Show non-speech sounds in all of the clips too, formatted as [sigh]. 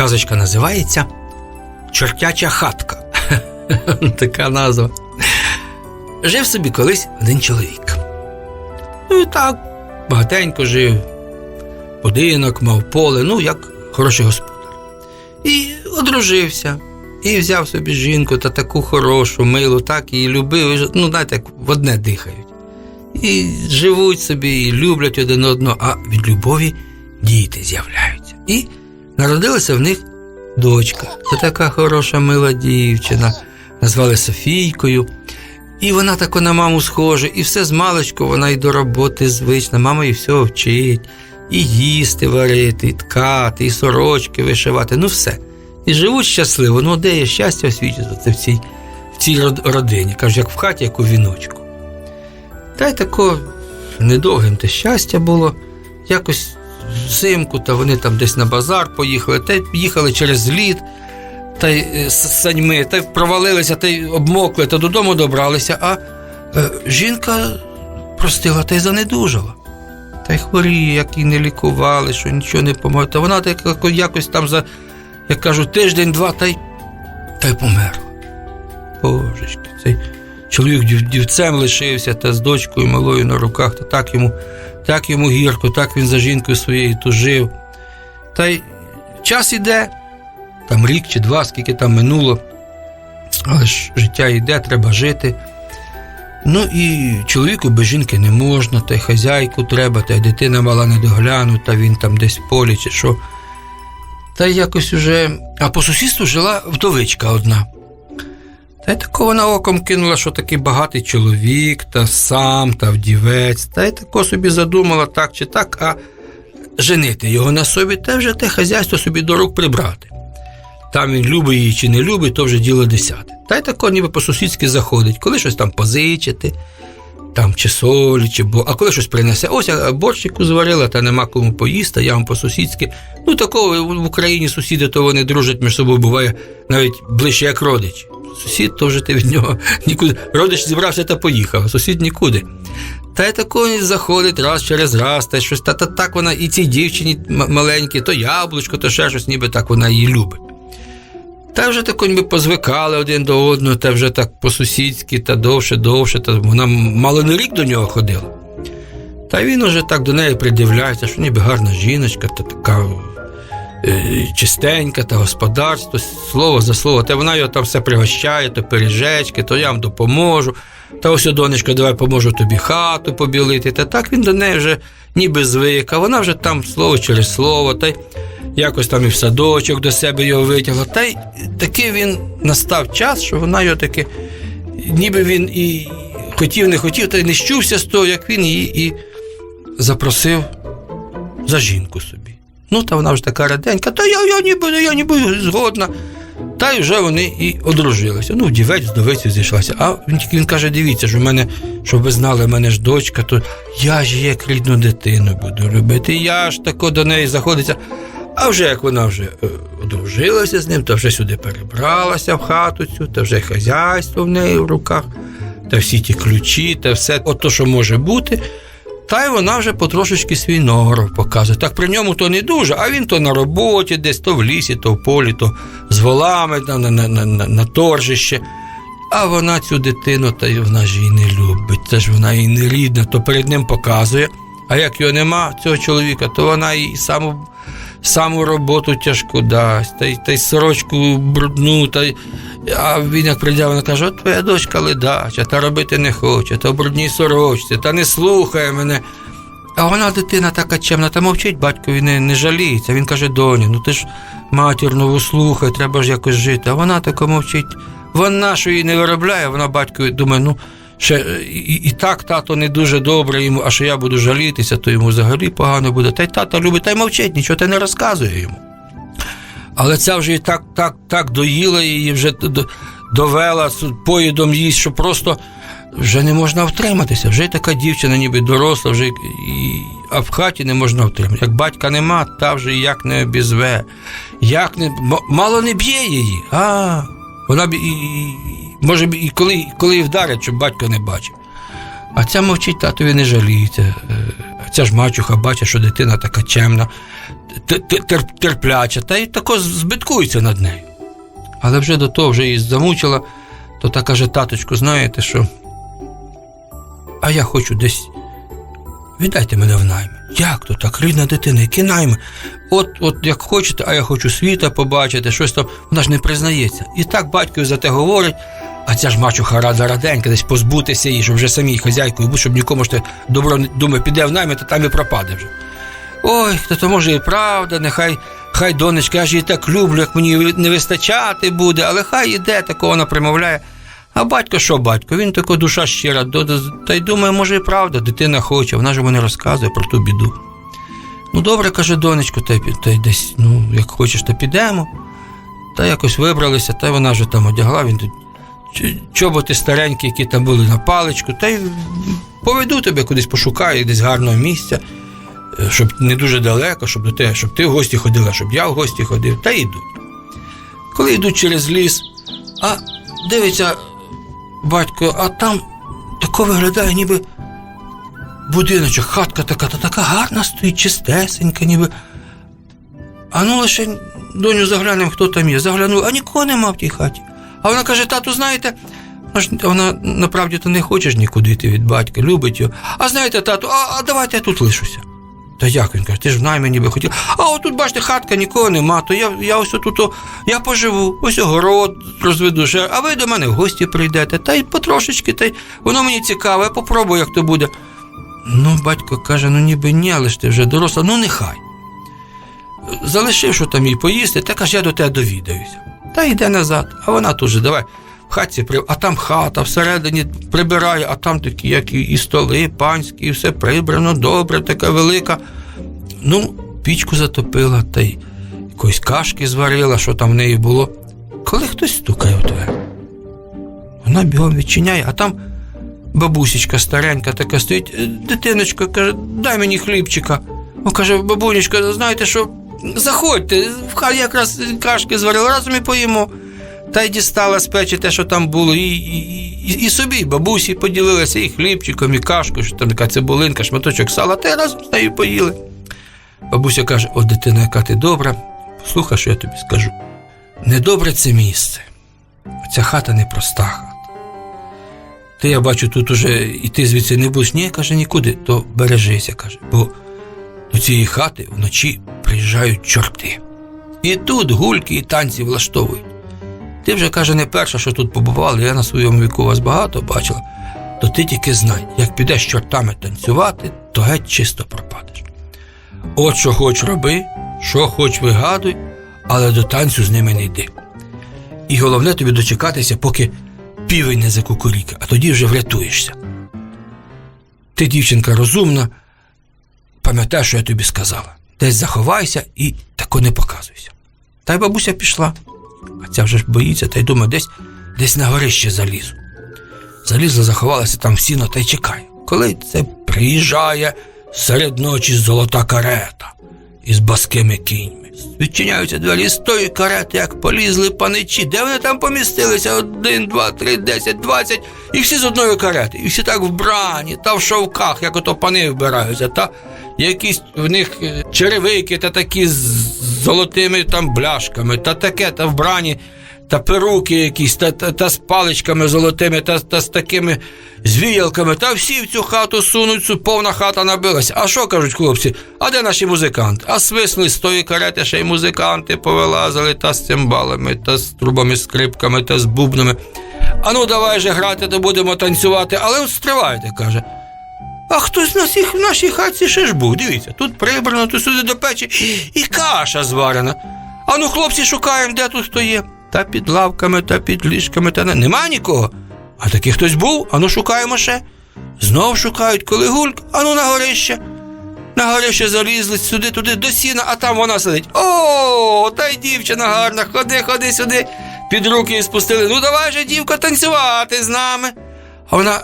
Казочка називається Чортяча хатка. [laughs] Така назва. Жив собі колись один чоловік. Ну і так, багатенько жив, будинок, мав поле, ну, як хороший господар. І одружився, і взяв собі жінку та таку хорошу, милу, так її любив. Ну, знаєте, як в одне дихають. І живуть собі, і люблять один одного, а від любові діти з'являються. І народилася в них дочка. Це така хороша, мила дівчина. Назвали Софійкою. І вона тако на маму схожа, і все з маличку вона й до роботи звична. Мама їй все вчить, і їсти варити, і ткати, і сорочки вишивати, ну все. І живуть щасливо. Ну, де є щастя світі, в цій, в цій родині. Кажуть, як в хаті, як у віночку. Та й тако недовгим те щастя було. Якось взимку, та вони там десь на базар поїхали, та й їхали через лід, та й е, саньми, та й провалилися, та й обмокли, та додому добралися, а е, жінка простила та й занедужала. Та й хворіє, як її не лікували, що нічого не помогло. Та вона так якось там за, як кажуть, тиждень-два та й, та й померла. Божечки, цей чоловік дів, дівцем лишився та з дочкою малою на руках, та так йому, так йому гірко, так він за жінкою своєю тужив. Та й час іде, там рік чи два, скільки там минуло, але ж життя йде, треба жити. Ну і чоловіку без жінки не можна, та й хазяйку треба, та й дитина мала не доглянута, він там десь в полі чи що. Та й якось уже. А по сусідству жила вдовичка одна. Та й тако вона оком кинула, що такий багатий чоловік, та сам, та вдівець, та й тако собі задумала так чи так, а женити його на собі, та вже те хазяйство собі до рук прибрати. Там він любить її чи не любить, то вже діло десяте. Та й тако ніби по-сусідськи заходить, коли щось там позичити, там чи солі, чи бо, а коли щось принесе, ось я борщику зварила, та нема кому поїсти, я вам по-сусідськи. Ну такого в Україні сусіди, то вони дружать між собою, буває навіть ближче як родич. Сусід то вже ти від нього нікуди. Родич зібрався та поїхав, а сусід нікуди. Та й такої заходить раз через раз, та щось та, та так вона і цій дівчині маленькій, то яблучко, то ще щось, ніби так вона її любить. Та вже тако ніби позвикали один до одного, та вже так по-сусідськи, та довше, довше, та вона мало не рік до нього ходила. Та він уже так до неї придивляється, що ніби гарна жіночка, та така чистенька, та господарство, слово за слово. Та вона його там все пригощає, то пиріжечки, то я вам допоможу. Та ось, донечко, давай поможу тобі хату побілити. Та так він до неї вже ніби звик, а вона вже там слово через слово, та й якось там і в садочок до себе його витягла. Та й таки він настав час, що вона його таки, ніби він і хотів, не хотів, та й не щувся з того, як він її і запросив за жінку собі. Ну, та вона вже така раденька, та я, я ніби, я ніби згодна. Та й вже вони і одружилися. Ну, дівець, вдовицю зійшлася. А він він каже: дивіться, що в мене, щоб ви знали, в мене ж дочка, то я ж як рідну дитину буду любити. Я ж тако до неї заходиться. А вже як вона вже е, одружилася з ним, то вже сюди перебралася в хату цю, та вже хазяйство в неї в руках, та всі ті ключі, та все, от то, що може бути. Та й вона вже потрошечки свій норов показує. Так при ньому то не дуже, а він то на роботі, десь то в лісі, то в полі, то з волами на, на, на, на, на торжище. А вона цю дитину, та й вона ж її не любить. Це ж вона їй не рідна, то перед ним показує. А як його нема, цього чоловіка, то вона їй саму, саму роботу тяжку дасть, та й, та й сорочку брудну, та й, а він як прийде, вона каже, от твоя дочка ледача, та робити не хоче, та в брудній сорочці, та не слухає мене. А вона дитина така чемна, та мовчить, батькові не, не жаліється. Він каже, доні, ну ти ж матір нову слухай, треба ж якось жити. А вона тако мовчить. Вона що її не виробляє, вона батькові думає, ну ще і, і так тато не дуже добре йому, а що я буду жалітися, то йому взагалі погано буде. Та й тато любить, та й мовчить, нічого й не розказує йому. Але ця вже і так, так, так доїла її, вже довела поїдом їсть, що просто вже не можна втриматися. Вже й така дівчина, ніби доросла, вже і, а в хаті не можна втриматися. Як батька нема, та вже як не обізве, як не мало не б'є її. А вона б і, і може і коли, коли вдарять, щоб батько не бачив. А ця мовчить, татові не жаліється. Е, ця ж мачуха бачить, що дитина така чемна, терпляча, та й тако збиткується над нею. Але вже до того вже її замучила, то та каже, таточку, знаєте що? А я хочу десь. Віддайте мене в найми. Як то так, рідна дитина, які найми? От, от як хочете, а я хочу світа побачити, щось там, вона ж не признається. І так батько за те говорить, а ця ж мачуха рада раденька, десь позбутися її, щоб вже самій хазяйкою бути, щоб нікому ж те добро думає, піде в найми, то там і пропаде вже. Ой, то то може і правда, нехай хай донечка, я ж її так люблю, як мені не вистачати буде, але хай іде, такого вона примовляє. А батько що батько? Він така душа щира, та й думає, може і правда, дитина хоче, вона ж мене розказує про ту біду. Ну, добре, каже донечко, та й, та й десь, ну, як хочеш, то підемо. Та якось вибралися, та й вона вже там одягла, він тут чоботи старенькі, які там були на паличку, та й поведу тебе кудись пошукаю, десь гарного місця, е, щоб не дуже далеко, щоб до тебе, щоб ти в гості ходила, щоб я в гості ходив, та йдуть. Коли йдуть через ліс, а дивиться батько, а там тако виглядає, ніби будиночок, хатка така, та така гарна стоїть, чистесенька, ніби. А ну лише доню заглянемо, хто там є. Заглянув, а нікого нема в тій хаті. А вона каже: тату, знаєте, ж- вона направді то не хоче ж нікуди йти від батька, любить його. А знаєте, тату, а, а давайте я тут лишуся. Та як він каже, ти ж в наймі ніби хотів. А отут, бачите, хатка нікого нема, то я, я ось отут, я поживу, ось огород розведу ще, а ви до мене в гості прийдете, та й потрошечки, та й воно мені цікаве, я попробую, як то буде. Ну, батько каже, ну ніби ні, але ж ти вже доросла, ну нехай. Залишив, що там їй поїсти, та каже, я до тебе довідаюся. Та йде назад, а вона тут же, давай. В хатці при... а там хата всередині прибирає, а там такі, як і, столи панські, і все прибрано, добре, така велика. Ну, пічку затопила, та й якоїсь кашки зварила, що там в неї було. Коли хтось стукає у двері, вона бігом відчиняє, а там бабусечка старенька така стоїть, «Е, дитиночка, каже, дай мені хлібчика. О, каже, бабунечка, знаєте що, заходьте, хаті якраз кашки зварила, разом і поїмо. Та й дістала з печі те, що там було, і, і, і, собі, бабусі поділилися і хлібчиком, і кашкою, що там така цибулинка, шматочок сала, та й разом з нею поїли. Бабуся каже: о, дитина, яка ти добра, слухай, що я тобі скажу. Недобре це місце. Ця хата непроста хата. Ти, я бачу, тут уже і ти звідси не будеш. Ні, каже, нікуди, то бережися, каже, бо до цієї хати вночі приїжджають чорти. І тут гульки і танці влаштовують. Ти вже каже, не перша, що тут побувала, я на своєму віку вас багато бачила. То ти тільки знай, як підеш чортами танцювати, то геть чисто пропадеш. От що хоч роби, що хоч вигадуй, але до танцю з ними не йди. І головне тобі дочекатися, поки півень не закукуріка, а тоді вже врятуєшся. Ти, дівчинка, розумна, пам'ятай, що я тобі сказала. Десь заховайся і тако не показуйся. Та й бабуся пішла. А ця вже ж боїться, та й думає, десь, десь на горище залізу. Залізла, заховалася там в сіно та й чекає. Коли це приїжджає серед ночі золота карета із баскими кіньми. Відчиняються двері з тої карети, як полізли паничі. Де вони там помістилися? Один, два, три, десять, двадцять. І всі з одної карети. І всі так вбрані, та в шовках, як ото пани вбираються, та якісь в них е, черевики та такі з золотими там бляшками, та таке, та вбрані, та перуки якісь, та, та, та з паличками золотими, та, та з такими звіялками, та всі в цю хату сунуть, повна хата набилася. А що кажуть хлопці? А де наші музиканти? А свисли з тої карети ще й музиканти повилазили, та з цимбалами, та з трубами, скрипками, та з бубнами. А ну давай же грати, то будемо танцювати, але от стривайте, каже. А хтось на всіх в нашій хаті ще ж був. Дивіться, тут прибрано, тут сюди до печі, і каша зварена. А ну, хлопці, шукаємо, де тут хто є. Та під лавками, та під ліжками, та не. Нема нікого. А такий хтось був, ану шукаємо ще. Знов шукають, коли гульк, ану на горище. На горище залізли сюди, туди, до сіна, а там вона сидить. О, та й дівчина гарна, ходи, ходи сюди. Під руки її спустили. Ну давай же, дівка, танцювати з нами. А вона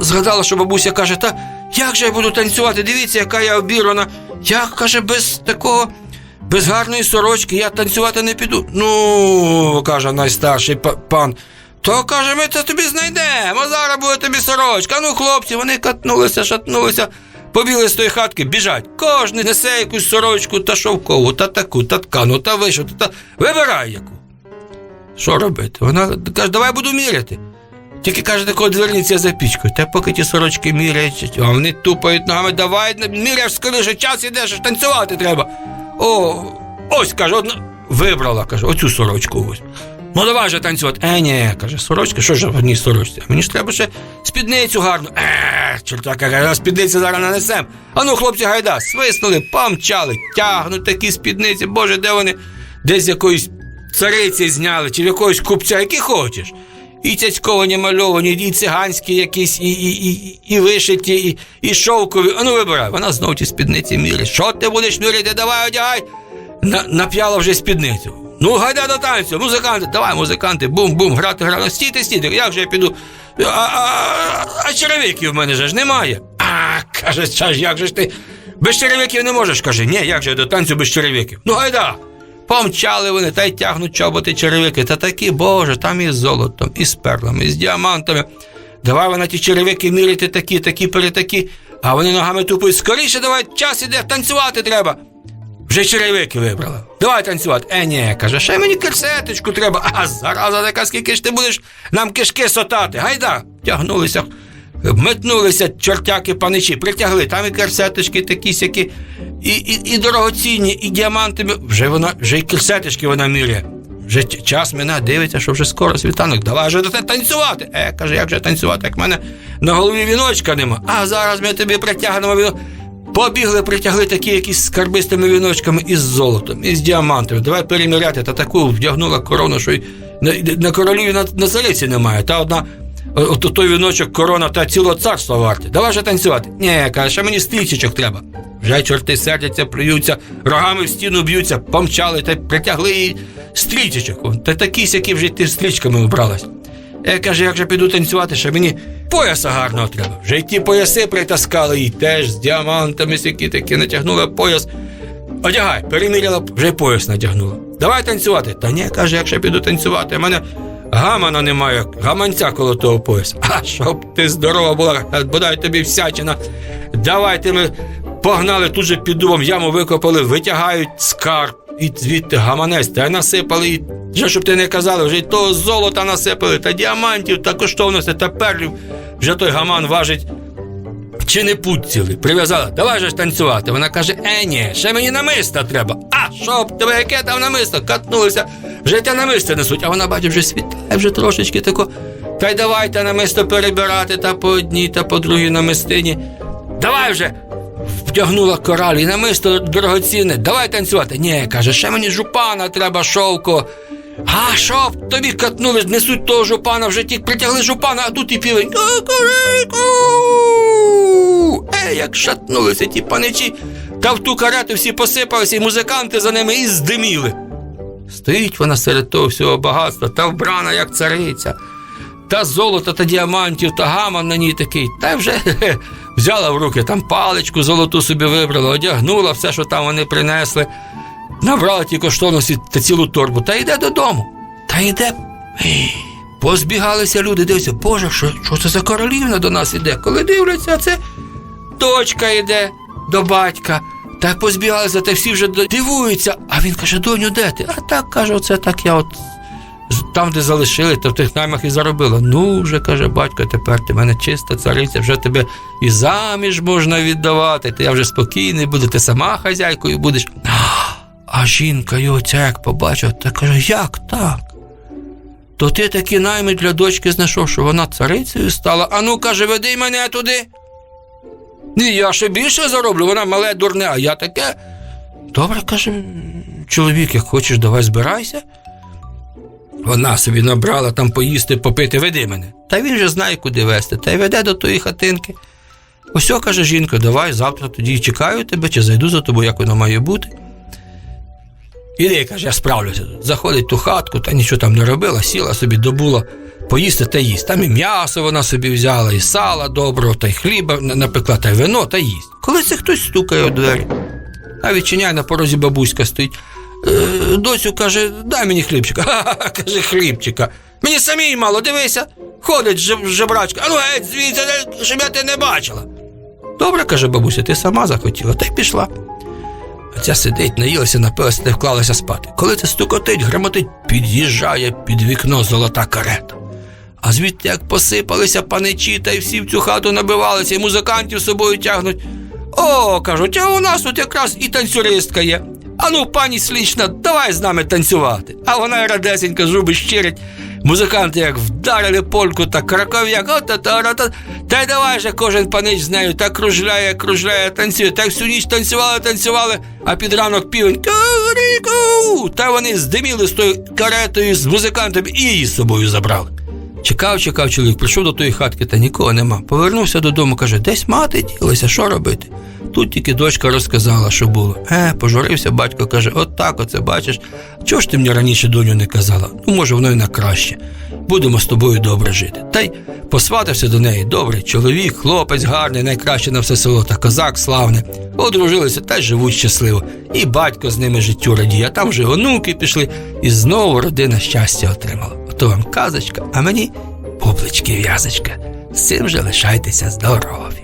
згадала, що бабуся каже: Та як же я буду танцювати? Дивіться, яка я обірвана. Як каже, без такого, без гарної сорочки я танцювати не піду. Ну, каже найстарший пан. То каже, ми це тобі знайдемо. Зараз буде тобі сорочка. Ну, хлопці, вони катнулися, шатнулися, Побігли з тої хатки, біжать. Кожен несе якусь сорочку та шовкову, та таку, та ткану, та вишиту, та вибирай яку. Що робити? Вона каже, давай буду міряти. Тільки каже, такого дверниця за пічкою. Та поки ті сорочки міряють, а вони тупають ногами, давай міряєш скоріше, час ідеш, аж танцювати треба. О, ось каже, одна вибрала, каже, оцю сорочку ось. Ну давай же танцювати. Е, ні, каже, сорочка, що ж в одній сорочці? Мені ж треба ще спідницю гарну. Е, чортака, каже, спідницю зараз нанесем. А ну, хлопці, гайда, свиснули, помчали, тягнуть такі спідниці, боже, де вони? Десь якоїсь цариці зняли, чи в якогось купця, які хочеш. І цяцьковані мальовані, і циганські якісь, і, і, і, і вишиті, і, і шовкові. А ну вибирай. Вона знов ті спідниці мірить. Що ти будеш міряти? Давай одягай. На, нап'яла вже спідницю. Ну, гайда до танцю, музиканти, давай, музиканти, бум-бум, грати, грати. Стійте, стійте, як же я піду? А, а, а черевиків в мене же ж немає. А, каже, «Ча ж, як же ж ти без черевиків не можеш, каже. Ні, як же я до танцю без черевиків? Ну, гайда. Помчали вони та й тягнуть чоботи черевики. Та такі, боже, там і з золотом, і з перлами, і з діамантами. Давай вона ті черевики міряти такі, такі, перетакі. А вони ногами тупають. Скоріше давай, час іде, танцювати треба. Вже черевики вибрала. Давай танцювати. Е, ні, каже, ще мені керсеточку треба. [laughs] А зараза така, скільки ж ти будеш нам кишки сотати. Гайда. Тягнулися, метнулися чортяки паничі, притягли. Там і керсеточки такі сякі, і, і, і дорогоцінні, і діаманти. Вже вона, вже і керсеточки вона міряє. Вже час мене дивиться, що вже скоро світанок. Давай вже та- танцювати. Е, каже, як же танцювати, як в мене на голові віночка нема. А зараз ми тобі притягнемо віно. Побігли, притягли такі якісь скарбистими віночками із золотом, із діамантами. Давай переміряти. Та таку вдягнула корону, що й на, на короліві на, на цариці немає. Та одна, от той віночок корона та цілого царства варте. Давай же танцювати. Ні, каже, ще мені стрічечок треба. Вже чорти сердяться, плюються, рогами в стіну б'ються, помчали та притягли їй стрічечок. Та такі сякі вже ти стрічками обралась. Я каже, як же піду танцювати, що мені пояса гарного треба. Вже й ті пояси притаскали їй теж з діамантами сякі такі натягнула пояс. Одягай, переміряла, вже пояс натягнула. Давай танцювати. Та ні, каже, якщо піду танцювати, в мене гамана немає, гаманця коло того пояса. А щоб ти здорова була, бодай тобі всячина. Давайте ми погнали тут же під дубом яму викопали, витягають скарб. І звідти гаманець, та й насипали, і вже щоб ти не казали, вже й того золота насипали, та діамантів, та коштовностей, та перлів. Вже той гаман важить чи не путь цілий. Прив'язала, давай же ж танцювати. Вона каже: е, ні, ще мені намиста треба. А що б тебе яке там намисто? Катнулися, вже те намисто несуть, а вона бачить, вже світає, вже трошечки тако. Та й давайте намисто перебирати та по одній, та по другій намистині. Давай вже. Втягнула кораль і намисто дорогоцінне. Давай танцювати. Ні, каже, ще мені жупана треба, шовко. А що тобі катнули, несуть того жупана, вже ті притягли жупана, а тут і півень. Ей, як шатнулися ті паничі, та в ту карету всі посипалися, і музиканти за ними і здиміли. Стоїть вона серед того всього багатства, та вбрана, як цариця, та золото, та діамантів, та гаман на ній такий, та вже [laughs] хе-хе, взяла в руки там паличку золоту собі вибрала, одягнула все, що там вони принесли, набрала ті коштовності та цілу торбу, та йде додому. Та йде. Позбігалися люди, дивляться, Боже, що, що це за королівна до нас іде? Коли дивляться, це дочка йде до батька. Так позбігалися, та всі вже дивуються. А він каже: доню, де ти? А так каже, оце так я от там, де залишили, то в тих наймах і заробила. Ну, вже каже батько, тепер ти мене чиста цариця, вже тебе і заміж можна віддавати, ти я вже спокійний буду, ти сама хазяйкою будеш. А жінка його ця як побачила, та каже, як так? То ти такі найми для дочки знайшов, що вона царицею стала. А ну, каже, веди мене туди. Ні, я ще більше зароблю, вона мале дурне, а я таке. Добре, каже, чоловік, як хочеш, давай збирайся. Вона собі набрала там поїсти, попити, веди мене. Та він же знає, куди вести, та й веде до тої хатинки. Ось, о, каже жінка, давай завтра тоді чекаю тебе, чи зайду за тобою, як воно має бути. Іди, каже, я справлюся. Заходить ту хатку, та нічого там не робила, сіла собі, добула поїсти та їсть. Там і м'ясо вона собі взяла, і сала доброго, та й хліба на- напекла, та й вино, та їсть. Коли це хтось стукає у двері. А відчиняє на порозі бабуська стоїть. Е, доцю каже, дай мені хлібчика. [laughs] Каже, хлібчика. Мені самій мало, дивися. Ходить жеб- жебрачка. А ну геть звідси, щоб я тебе не бачила. Добре, каже бабуся, ти сама захотіла, та й пішла. А ця сидить, наїлася, напилася й вклалася спати. Коли це стукотить, грамотить, під'їжджає під вікно золота карета. А звідти як посипалися паничі, та й всі в цю хату набивалися, і музикантів з собою тягнуть. О, кажуть, а у нас тут якраз і танцюристка є. Ану, пані слічна, давай з нами танцювати. А вона радесенька зуби щирить. Музиканти як вдарили польку та краков'як, та й давай же кожен панич з нею так кружляє, кружляє, танцює, так всю ніч танцювали, танцювали, а під ранок півень. Та вони здиміли з тою каретою з музикантами і її з собою забрали. Чекав, чекав чоловік, прийшов до тої хатки, та нікого нема. Повернувся додому, каже, десь мати ділася, що робити? Тут тільки дочка розказала, що було. Е, пожурився батько, каже, от так оце бачиш. Чого ж ти мені раніше доню не казала? Ну, може, воно й на краще. Будемо з тобою добре жити. Та й посватався до неї. Добрий чоловік, хлопець гарний, найкраще на все село, та козак славний. Одружилися та й живуть щасливо. І батько з ними життю радіє, а там вже онуки пішли, і знову родина щастя отримала. Ото вам казочка, а мені поплечки в'язочка. З цим же лишайтеся здорові.